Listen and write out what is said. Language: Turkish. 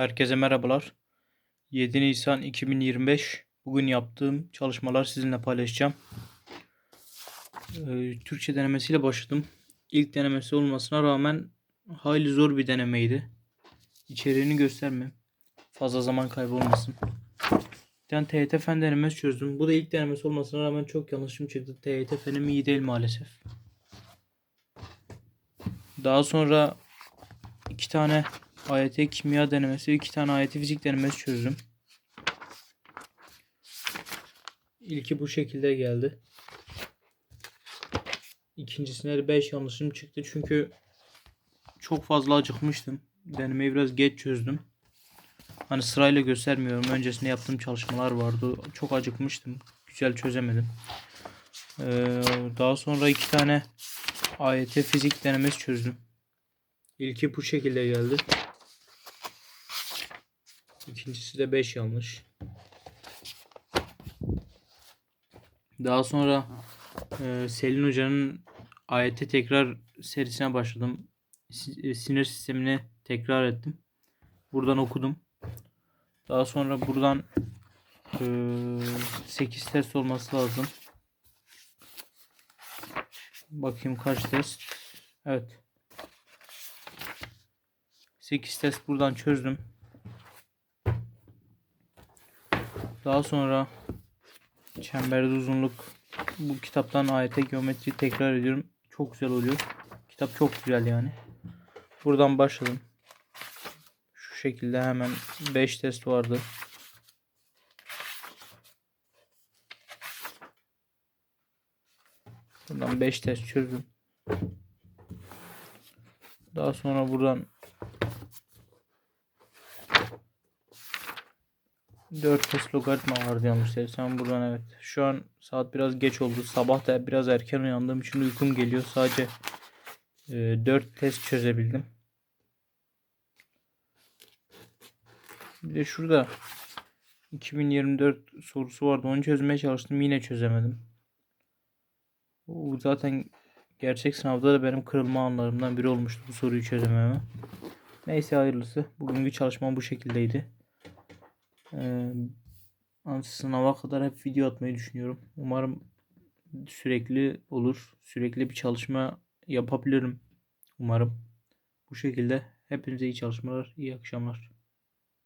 Herkese merhabalar. 7 Nisan 2025. Bugün yaptığım çalışmalar sizinle paylaşacağım. Ee, Türkçe denemesiyle başladım. İlk denemesi olmasına rağmen hayli zor bir denemeydi. İçeriğini göstermem. Fazla zaman kaybı olmasın. Bir tane TYT fen denemesi çözdüm. Bu da ilk denemesi olmasına rağmen çok yanlışım çıktı. TYT fenim iyi değil maalesef. Daha sonra iki tane AYT kimya denemesi, iki tane AYT fizik denemesi çözdüm. İlki bu şekilde geldi. İkincisine de 5 yanlışım çıktı çünkü çok fazla acıkmıştım. Denemeyi biraz geç çözdüm. Hani sırayla göstermiyorum. Öncesinde yaptığım çalışmalar vardı. Çok acıkmıştım. Güzel çözemedim. Ee, daha sonra iki tane AYT fizik denemesi çözdüm. İlki bu şekilde geldi. İkincisi de 5 yanlış. Daha sonra e, Selin Hoca'nın AYT tekrar serisine başladım. E, Sinir sistemini tekrar ettim. Buradan okudum. Daha sonra buradan e, 8 test olması lazım. Bakayım kaç test. Evet. 8 test buradan çözdüm. Daha sonra çemberde uzunluk bu kitaptan AYT geometri tekrar ediyorum. Çok güzel oluyor. Kitap çok güzel yani. Buradan başladım. Şu şekilde hemen 5 test vardı. Buradan 5 test çözdüm. Daha sonra buradan 4 test logaritma vardı yanlış değilsem buradan evet. Şu an saat biraz geç oldu. Sabah da biraz erken uyandığım için uykum geliyor. Sadece e, 4 test çözebildim. Bir de şurada 2024 sorusu vardı. Onu çözmeye çalıştım. Yine çözemedim. Bu zaten gerçek sınavda da benim kırılma anlarımdan biri olmuştu bu soruyu çözememe. Neyse hayırlısı. Bugünkü çalışmam bu şekildeydi. Ee, sınava kadar hep video atmayı düşünüyorum. Umarım sürekli olur. Sürekli bir çalışma yapabilirim. Umarım. Bu şekilde hepinize iyi çalışmalar, iyi akşamlar.